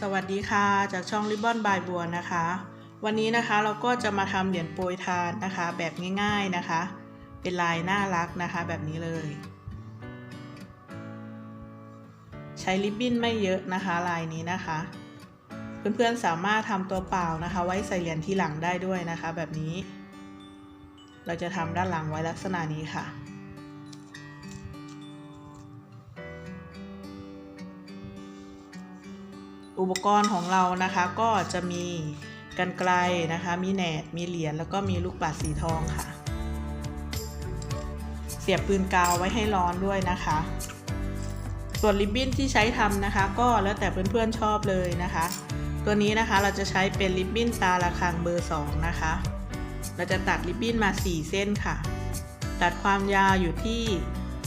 สวัสดีค่ะ จากช่องริบบอนบายบัวนะคะ วันนี้นะคะเราก็จะมาทำเหรียญโปรยทานนะคะ แบบง่าย ๆนะคะ เป็นลายน่ารักนะคะ แบบนี้เลย ใช้ริบบิ้นไม่เยอะนะคะลายนี้นะคะ เพื่อนๆสามารถทำตัวเปล่านะคะ ไว้ใส่เหรียญที่หลังได้ด้วยนะคะ แบบนี้ เราจะทำด้านหลังไว้ลักษณะนี้ค่ะ อุปกรณ์ของเรานะคะก็จะมีกันไกลนะคะ มีแหนบมีเหรียญแล้วก็มีลูกปัดสีทองค่ะ เสียบปืนกาวไว้ให้ร้อนด้วยนะคะ ส่วนริบบิ้นที่ใช้ทำนะคะ ก็แล้วแต่เพื่อนๆชอบเลยนะคะ ตัวนี้นะคะเราจะใช้เป็นริบบิ้นตาระคังเบอร์ 2 นะคะ เราจะตัดริบบิ้นมา 4 เส้นค่ะ ตัดความยาวอยู่ที่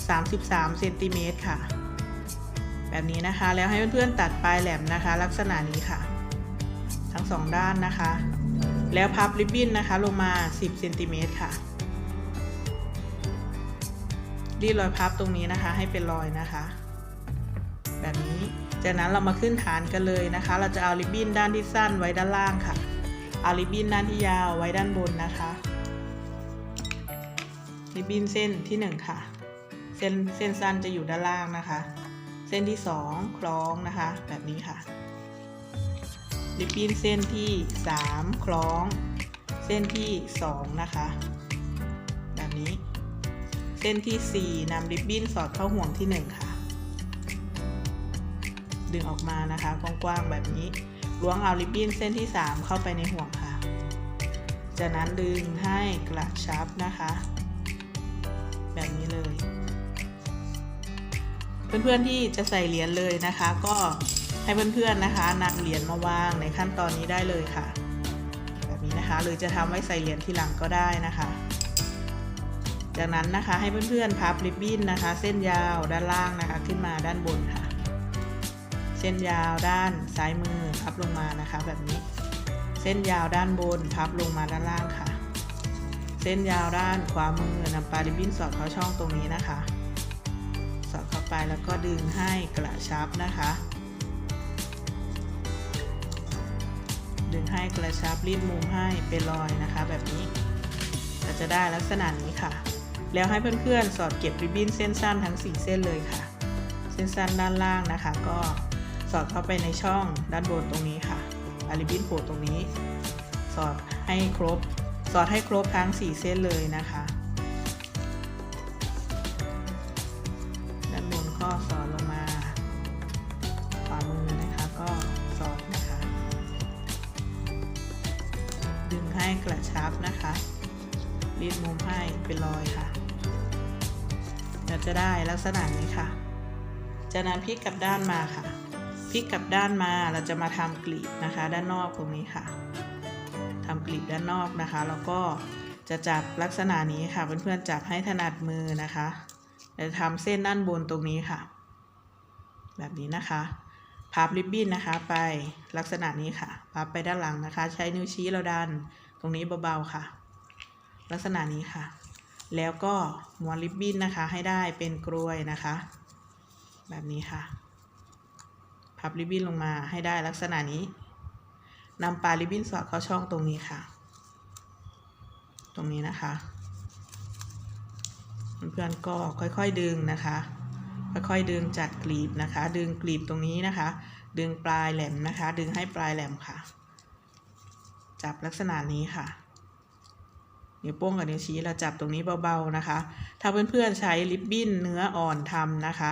33เซนติเมตรค่ะ แบบนี้นะคะ แล้วให้เพื่อนๆตัดปลายแหลมนะคะ ลักษณะนี้ค่ะ ทั้งสองด้านนะคะ แล้วพับริบบิ้นนะคะ ลงมา 10เซนติเมตรค่ะรีดรอยพับตรงนี้นะคะ ให้เป็นรอยนะคะ แบบนี้จากนั้นเรามาขึ้นฐานกันเลยนะคะ เราจะเอาริบบิ้นด้านที่สั้นไว้ด้านล่างค่ะเอาริบบิ้นด้านที่ยาวไว้ด้านบนนะคะริบบิ้นเส้นที่ 1 ค่ะ เส้นเส้นสั้นจะอยู่ด้านล่างนะคะ เส้นที่ 2 คล้องนะคะ แบบนี้ค่ะริบบิ้นเส้นที่ 3 คล้อง เส้นที่ 2 นะคะ แบบนี้ เส้นที่ 4นำริบบิ้นสอดเข้าห่วงที่ 1 ค่ะ ดึงออกมานะคะกว้างๆแบบนี้ล้วงเอาริบบิ้นเส้นที่ 3 เข้าไปในห่วงค่ะ จากนั้นดึงให้กระชับนะคะ แบบนี้เลย เพื่อนๆที่จะใส่เหรียญเลยนะคะ ก็ให้เพื่อนๆนะคะนำเหรียญมาวางในขั้นตอนนี้ได้เลยค่ะ แบบนี้นะคะ หรือจะทำไว้ใส่เหรียญทีหลังก็ได้นะคะ จากนั้นนะคะให้เพื่อนๆพับริบบิ้นนะคะ เส้นยาวด้านล่างนะคะ ขึ้นมาด้านบนค่ะ เส้นยาวด้านซ้ายมือพับลงมานะคะ แบบนี้เส้นยาวด้านบนพับลงมาด้านล่างค่ะ เส้นยาวด้านขวามือนำปลาริบบิ้นสอดเข้าช่องตรงนี้นะคะ ไปแล้วก็ดึงให้กระชับนะคะ ดึงให้กระชับรีดมุมให้เป็นรอยนะคะ แบบนี้เราจะได้ลักษณะนี้ค่ะ แล้วให้เพื่อนๆสอดเก็บริบบิ้นเส้นสั้นทั้ง 4 เส้นเลยค่ะ เส้นสั้นด้านล่างนะคะ ก็สอดเข้าไปในช่องด้านบนตรงนี้ค่ะอาริบบิ้นโผล่ตรงนี้ สอดให้ครบ สอดให้ครบทั้ง 4 เส้นเลยนะคะ เราจะได้ลักษณะนี้ค่ะ จากนั้นพลิกกลับด้านมาค่ะ พลิกกลับด้านมาเราจะมาทำกลีบนะคะ ด้านนอกตรงนี้ค่ะทำกลีบด้านนอกนะคะ แล้วก็จะจับลักษณะนี้ค่ะ เพื่อนๆจับให้ถนัดมือนะคะจะทำเส้นด้านบนตรงนี้ค่ะ แบบนี้นะคะพับริบบิ้นนะคะ ไปลักษณะนี้ค่ะพับไปด้านหลังนะคะ ใช้นิ้วชี้เราดันตรงนี้เบาๆค่ะ ลักษณะนี้ค่ะ แล้วก็ม้วนริบบิ้นนะคะให้ได้เป็นกรวยนะคะ แบบนี้ค่ะ พับริบบิ้นลงมาให้ได้ลักษณะนี้นำปลายริบบิ้นสอดเข้าช่องตรงนี้ค่ะ ตรงนี้นะคะเพื่อนๆก็ค่อยๆดึงนะคะ ค่อยๆดึงจากกลีบนะคะ ดึงกลีบตรงนี้นะคะ ดึงปลายแหลมนะคะ ดึงให้ปลายแหลมค่ะ จับลักษณะนี้ค่ะ นิ้วโป้งกับนิ้วชี้เราจับตรงนี้เบาๆนะคะ ถ้าเพื่อนๆใช้ริบบิ้นเนื้ออ่อนทำนะคะ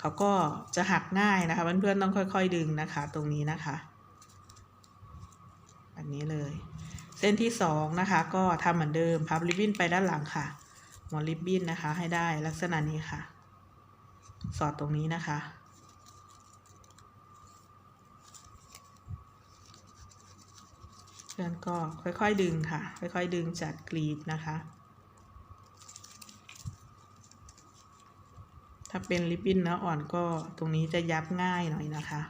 เขาก็จะหักง่ายนะคะ เพื่อนๆต้องค่อยๆดึงนะคะ ตรงนี้นะคะแบบนี้เลย เส้นที่สองนะคะ ก็ทำเหมือนเดิมพับริบบิ้นไปด้านหลังค่ะหมอนริบบิ้นนะคะ ให้ได้ลักษณะนี้ค่ะ สอดตรงนี้นะคะ เพื่อนก็ค่อยๆดึงค่ะ ค่อยๆดึงจากกลีบนะคะ ถ้าเป็นริบบิ้นเนื้ออ่อนก็ตรงนี้จะยับง่ายหน่อยนะคะ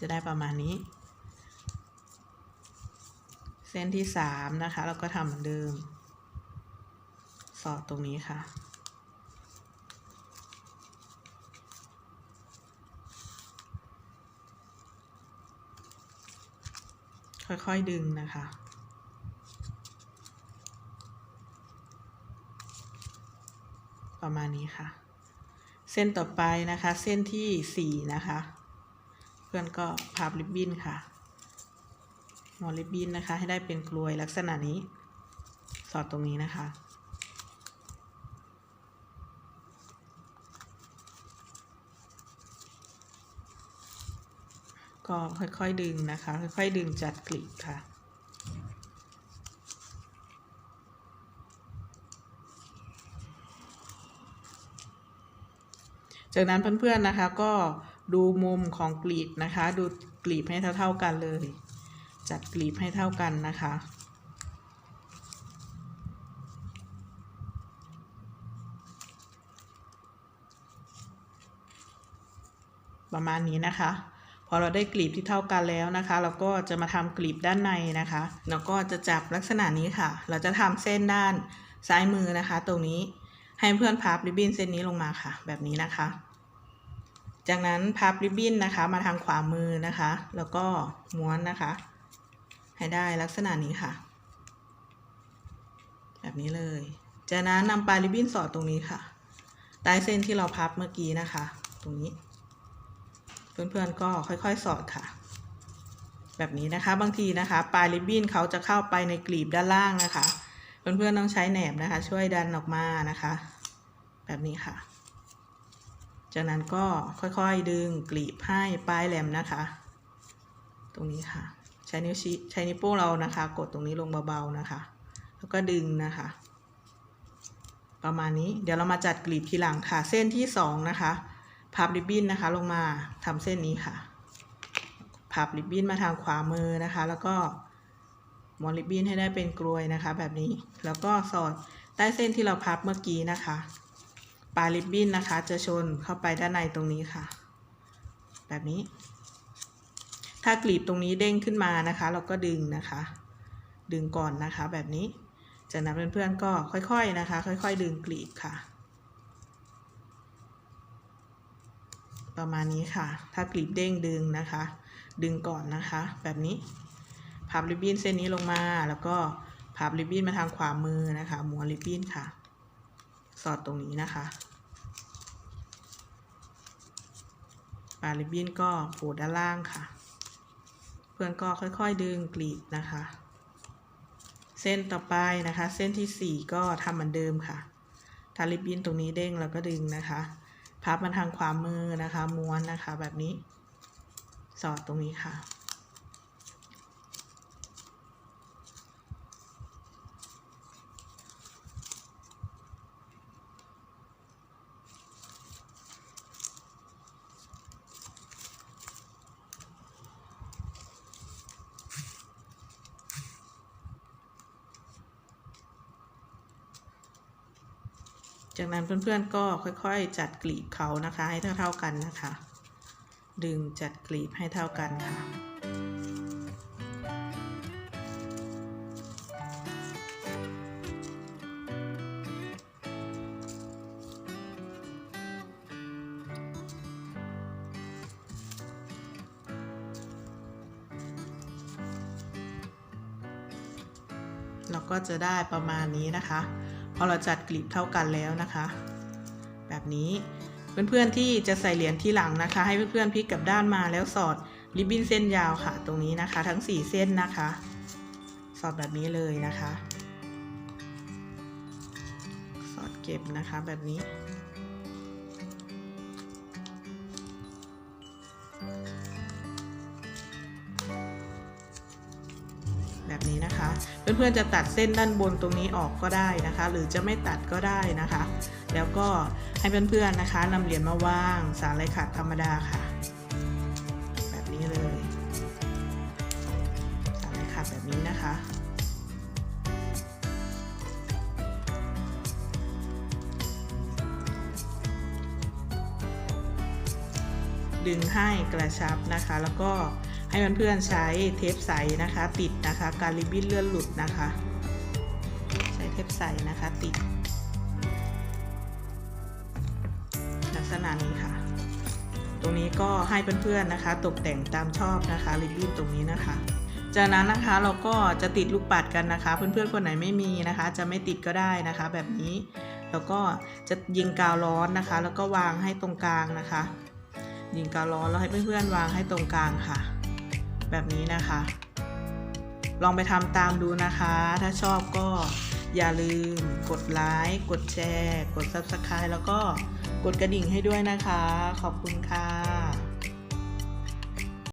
จะได้ประมาณนี้ เส้นที่สามนะคะ เราก็ทำเหมือนเดิม สอดตรงนี้ค่ะ ค่อยๆดึงนะคะ ประมาณนี้ค่ะ เส้นต่อไปนะคะ เส้นที่สี่นะคะ เพื่อนก็พับริบบิ้นค่ะมอริบบิ้นนะคะ ให้ได้เป็นกลวยลักษณะนี้ สอดตรงนี้นะคะ ก็ค่อยๆดึงนะคะ ค่อยๆดึงจัดกลีบค่ะ จากนั้นเพื่อนๆนะคะก็ดูมุมของกลีบนะคะ ดูกลีบให้เท่าๆกันเลย จัดกลีบให้เท่ากันนะคะประมาณนี้นะคะ พอเราได้กลีบที่เท่ากันแล้วนะคะ เราก็จะมาทำกลีบด้านในนะคะแล้วก็จะจับลักษณะนี้ค่ะ เราจะทำเส้นด้านซ้ายมือนะคะ ตรงนี้ให้เพื่อนพับริบบิ้นเส้นนี้ลงมาค่ะ แบบนี้นะคะ จากนั้นพับริบบิ้นนะคะ มาทางขวามือนะคะ แล้วก็ม้วนนะคะ ให้ได้ลักษณะนี้ค่ะ แบบนี้เลย จากนั้นนำปลายริบบิ้นสอดตรงนี้ค่ะใต้เส้นที่เราพับเมื่อกี้นะคะ ตรงนี้ เพื่อนๆก็ค่อยๆ สอดค่ะ แบบนี้นะคะบางทีนะคะ ปลายริบบิ้นเขาจะเข้าไปในกลีบด้านล่างนะคะ เพื่อนๆต้องใช้แหนบนะคะ ช่วยดันออกมานะคะ แบบนี้ค่ะ จากนั้นก็ค่อยๆดึงกลีบให้ปลายแหลมนะคะ ตรงนี้ค่ะ ใช้นิ้วชี้ใช้นิ้วโป้งเรานะคะ กดตรงนี้ลงเบาๆนะคะ แล้วก็ดึงนะคะประมาณนี้เดี๋ยวเรามาจัดกลีบทีหลังค่ะ เส้นที่สองนะคะ พับริบบิ้นนะคะลงมาทำเส้นนี้ค่ะ พับริบบิ้นมาทางขวามือนะคะ แล้วก็ม้วนริบบิ้นให้ได้เป็นกลวยนะคะ แบบนี้แล้วก็สอดใต้เส้นที่เราพับเมื่อกี้นะคะ ปลายริบบิ้นนะคะ จะชนเข้าไปด้านในตรงนี้ค่ะ แบบนี้ ถ้ากลีบตรงนี้เด้งขึ้นมานะคะ เราก็ดึงนะคะ ดึงก่อนนะคะ แบบนี้จากนั้นเพื่อนๆก็ค่อยๆนะคะ ค่อย ๆ ดึงกลีบค่ะ ประมาณนี้ค่ะ ถ้ากลีบเด้งดึงนะคะ ดึงก่อนนะคะ แบบนี้ พับริบบิ้นเส้นนี้ลงมาแล้วก็พับริบบิ้นมาทางขวามือนะคะม้วนริบบิ้นค่ะ สอดตรงนี้นะคะปาริบบิ้นก็ผูดด้านล่างค่ะ เพื่อนก็ค่อยๆดึงกลีบนะคะ เส้นต่อไปนะคะ เส้นที่สี่ก็ทำเหมือนเดิมค่ะถ้าริบบิ้นตรงนี้เด้งเราก็ดึงนะคะ พับมาทางขวามือนะคะ ม้วนนะคะ แบบนี้ สอดตรงนี้ค่ะ จากนั้นเพื่อนๆก็ค่อยๆ จัดกลีบเขานะคะให้เท่าๆกันนะคะ ดึงจัดกลีบให้เท่ากันค่ะเราก็จะได้ประมาณนี้นะคะ พอเราจัดกลีบเท่ากันแล้วนะคะ แบบนี้เพื่อนๆที่จะใส่เหรียญที่หลังนะคะ ให้เพื่อนๆพลิกกับด้านมาแล้วสอดริบบิ้นเส้นยาวค่ะ ตรงนี้นะคะ ทั้ง 4 เส้นนะคะ สอดแบบนี้เลยนะคะ สอดเก็บนะคะแบบนี้ เพื่อนๆจะตัดเส้นด้านบนตรงนี้ออกก็ได้นะคะ หรือจะไม่ตัดก็ได้นะคะ แล้วก็ให้เพื่อนๆนะคะนำเหรียญมาวาง สารไหลขัดธรรมดาค่ะ แบบนี้เลย สารไหลขัดแบบนี้นะคะดึงให้กระชับนะคะ แล้วก็ ให้เพื่อนๆใช้เทปใสนะคะ ติดนะคะ การริบบิ้นเลื่อนหลุดนะคะ ใช้เทปใสนะคะติด ลักษณะนี้ค่ะ ตรงนี้ก็ให้เพื่อนๆนะคะ ตกแต่งตามชอบนะคะริบบิ้นตรงนี้นะคะจากนั้นนะคะเราก็จะติดลูกปัดกันนะคะ เพื่อนๆคนไหนไม่มีนะคะ จะไม่ติดก็ได้นะคะ แบบนี้แล้วก็จะยิงกาวร้อนนะคะ แล้วก็วางให้ตรงกลางนะคะ ยิงกาวร้อนแล้วให้เพื่อนๆวางให้ตรงกลางค่ะ แบบนี้นะคะ ลองไปทำตามดูนะคะ ถ้าชอบก็อย่าลืมกดไลค์กดแชร์ กด Subscribe แล้วก็กดกระดิ่งให้ด้วยนะคะ ขอบคุณค่ะ